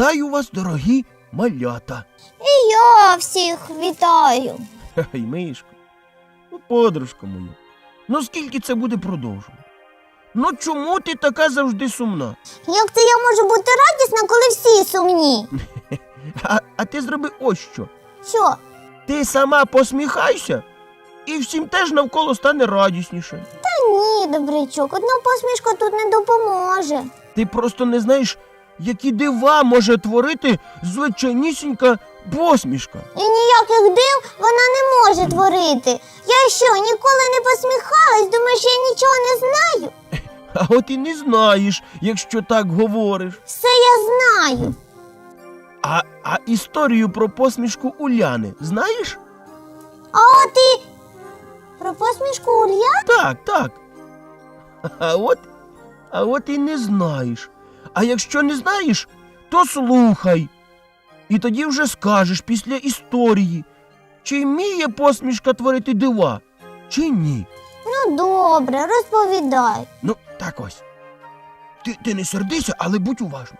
Вітаю вас, дорогі малята. І я всіх вітаю. Ай, мишко. Ну, подружко моя. Ну скільки це буде продовжувати? Ну чому ти така завжди сумна? Як це я можу бути радісна, коли всі сумні? А, а ти зроби ось що. Що? Ти сама посміхайся, і всім теж навколо стане радісніше. Та ні, добрячок, одна посмішка тут не допоможе. Ти просто не знаєш, які дива може творити звичайнісінька посмішка. І ніяких див вона не може творити. Я що, ніколи не посміхалась, думаєш, я нічого не знаю? А от і не знаєш, якщо так говориш. Все я знаю. А, а історію про посмішку Уляни знаєш? А от і про посмішку Улья? Так, так. А от, а от і не знаєш. А якщо не знаєш, то слухай. І тоді вже скажеш після історії, чи вміє посмішка творити дива, чи ні. Ну добре, розповідай. Ну, так ось. Ти, ти не сердися, але будь уважна.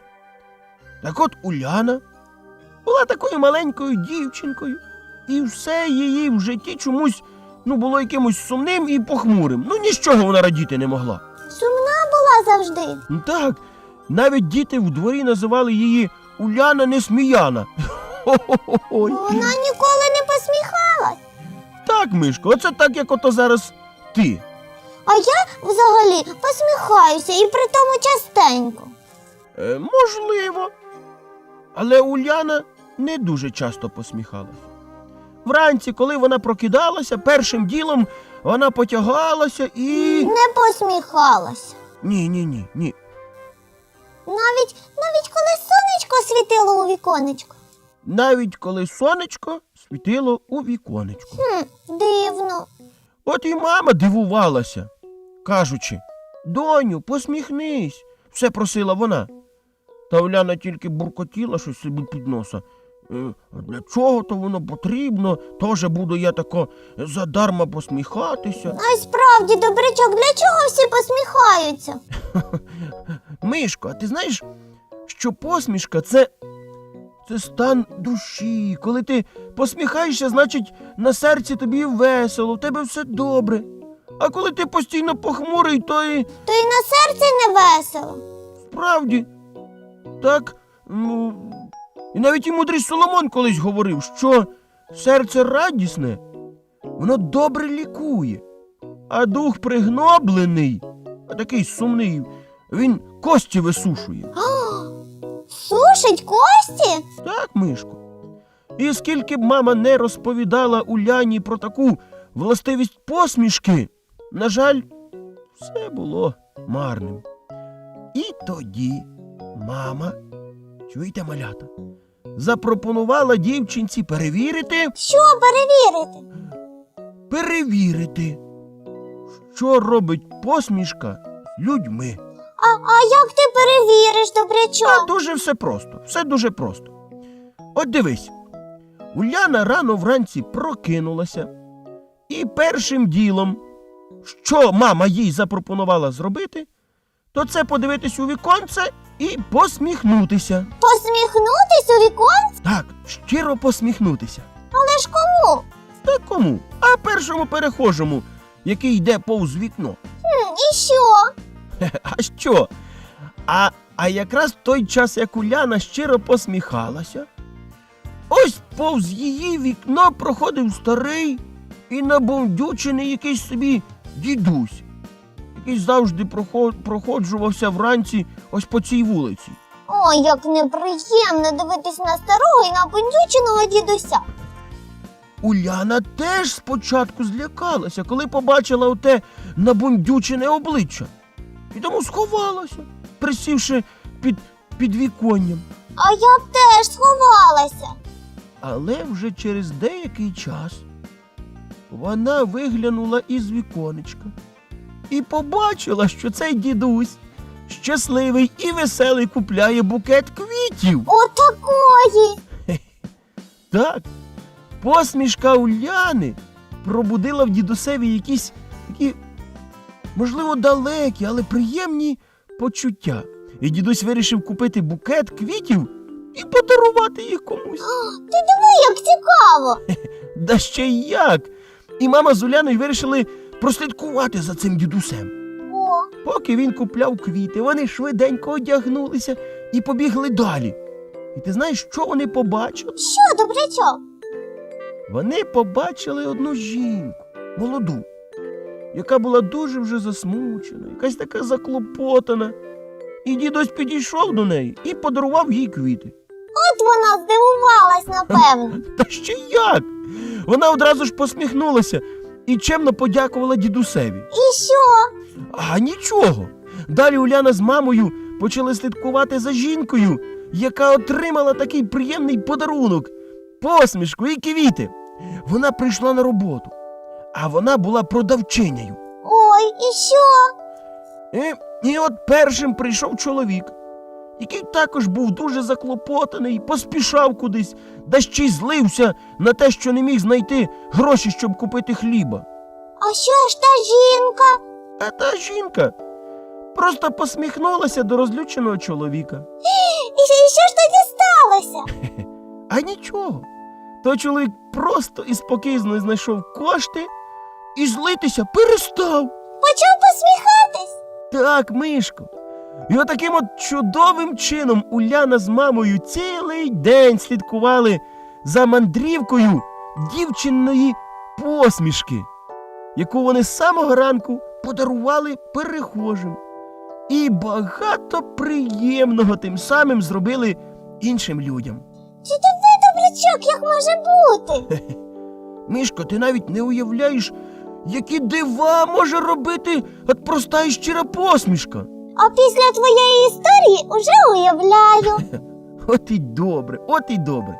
Так от Уляна була такою маленькою дівчинкою, і все її в житті чомусь ну, було якимось сумним і похмурим. Ну, нічого вона радіти не могла. Сумна була завжди. Так, навіть діти в дворі називали її Уляна Несміяна. Хо-хо-хо-хой. Вона ніколи не посміхалась. Так, Мишко, оце так, як ото зараз ти. А я взагалі посміхаюся і при тому частенько. Е, можливо. Але Уляна не дуже часто посміхалася. Вранці, коли вона прокидалася, першим ділом вона потягалася і. Не посміхалася. Ні, ні, ні, ні. Навіть навіть коли сонечко світило у віконечко. Навіть коли сонечко світило у віконечку. Хм, дивно. От і мама дивувалася, кажучи: Доню, посміхнись, все просила вона. Та Уляна тільки буркотіла щось собі під носа. «Е, Для чого то воно потрібно? Тоже буду я тако задарма посміхатися. А й справді, добрячок, для чого всі посміхаються? Мишко, а ти знаєш, що посмішка це, це стан душі. Коли ти посміхаєшся, значить на серці тобі весело, в тебе все добре. А коли ти постійно похмурий, то і То й на серці не весело. справді так. Ну, і навіть і мудрий Соломон колись говорив, що серце радісне, воно добре лікує, а дух пригноблений, а такий сумний, він кості висушує. Сушить кості? Так, Мишко. І скільки б мама не розповідала Уляні про таку властивість посмішки, на жаль, все було марним. І тоді мама, чуєте, малята, запропонувала дівчинці перевірити, Що перевірити? перевірити, що робить посмішка з людьми. А, а як ти перевіриш, А добрячок? дуже все просто, все дуже просто. От дивись, Уляна рано вранці прокинулася, і першим ділом, що мама їй запропонувала зробити, то це подивитись у віконце і посміхнутися. Посміхнутись у вікон? Так, щиро посміхнутися. Але ж кому? Та кому? А першому перехожому, який йде повз вікно. Хм, і що? А що? А, а якраз в той час, як Уляна щиро посміхалася, ось повз її вікно проходив старий і набундючений якийсь собі дідусь, який завжди проходжувався вранці ось по цій вулиці. Ой, як неприємно дивитись на старого і напондюченого дідуся. Уляна теж спочатку злякалася, коли побачила оте набундючене обличчя. І тому сховалася, присівши під, під віконням. А я б теж сховалася. Але вже через деякий час вона виглянула із віконечка і побачила, що цей дідусь щасливий і веселий купляє букет квітів. Отакої. Так, посмішка Уляни пробудила в дідусеві якісь можливо, далекі, але приємні почуття. І дідусь вирішив купити букет квітів і подарувати їх комусь. Ти диви, як цікаво. Да ще й як. І мама з Уляною вирішили прослідкувати за цим дідусем. О, Поки він купляв квіти, вони швиденько одягнулися і побігли далі. І ти знаєш, що вони побачили? що, добрячок? Вони побачили одну жінку, молоду, яка була дуже вже засмучена, якась така заклопотана. І дідусь підійшов до неї і подарував їй квіти. От вона здивувалась, напевно. Та ще як? Вона одразу ж посміхнулася і чемно подякувала дідусеві. І що? А нічого. Далі Уляна з мамою почали слідкувати за жінкою, яка отримала такий приємний подарунок посмішку і квіти. Вона прийшла на роботу, а вона була продавчинею. Ой, і що? І, і от першим прийшов чоловік, який також був дуже заклопотаний, поспішав кудись, да ще й злився на те, що не міг знайти гроші, щоб купити хліба. А що ж та жінка? А та жінка просто посміхнулася до розлюченого чоловіка. І, що- і що ж тоді сталося? А нічого. Той чоловік просто і спокійно знайшов кошти і злитися перестав. Почав посміхатись? Так, Мишко. І отаким от чудовим чином Уляна з мамою цілий день слідкували за мандрівкою дівчиної посмішки, яку вони з самого ранку подарували перехожим. І багато приємного тим самим зробили іншим людям. Чи диви, добрячок, як може бути? Мишко, ти навіть не уявляєш, які дива може робити от проста і щира посмішка. А після твоєї історії уже уявляю. От і добре, от і добре.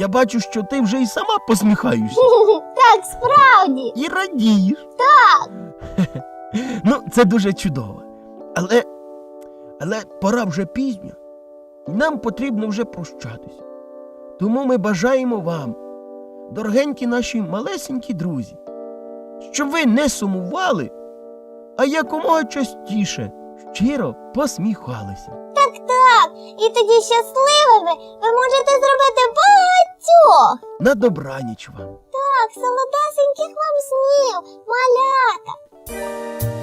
Я бачу, що ти вже і сама посміхаєшся Так, справді. і радієш. Так. Ну, це дуже чудово. Але, але пора вже пізня, і нам потрібно вже прощатися. Тому ми бажаємо вам, дорогенькі наші малесенькі друзі, щоб ви не сумували, а якомога частіше щиро посміхалися. Так, так. І тоді щасливими ви можете зробити багатьох. На добраніч вам! Так, солодесеньких вам снів, малята.